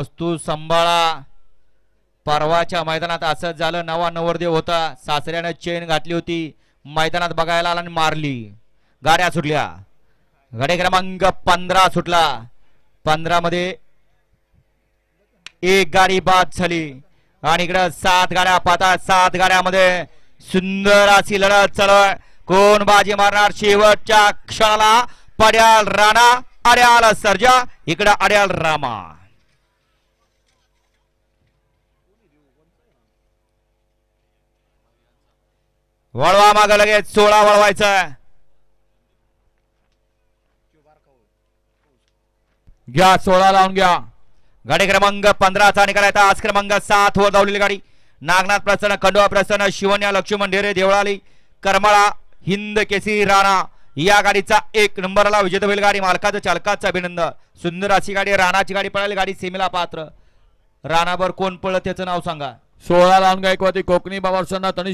वस्तू सांभाळा. परवाच्या मैदानात असंच झालं. नवा नवरदेव होता. सासऱ्यानं चेन घातली होती. मैदानात बघायला आला आणि मारली. गाड्या सुटल्या. गाडी क्रमांक पंधरा सुटला. पंधरा मध्ये एक गाडी बाद झाली. आणि इकडं सात गाड्या पाहतात सात गाड्यामध्ये सुंदर अशी लढत चालू कोण बाजी मारणार? शेवटच्या क्षणाला पड्याल राणा अड्याल सर्जा. इकडं अड्याल रामा. वळवा माग लगेच सोळा वळवायचा. घ्या सोळा लावून घ्या. गाडी क्रमांक पंधराचा निकाल येता आज क्रमांक सात वर धावलेली गाडी. नागनाथ प्रसन्न खंडोबा प्रसन्न शिवन्या लक्ष्मण ढेरे देवळाली करमाळा हिंद केसी राणा. या गाडीचा एक नंबरला विजेता होईल गाडी. मालकाचं चालकाचं अभिनंदन. सुंदर अशी गाडी राणाची गाडी पळाली. गाडी सीमेला पात्र. राणावर कोण पळत त्याचं नाव सांगा. सोळा लावून गायकवादी कोकणी बाबा तनिष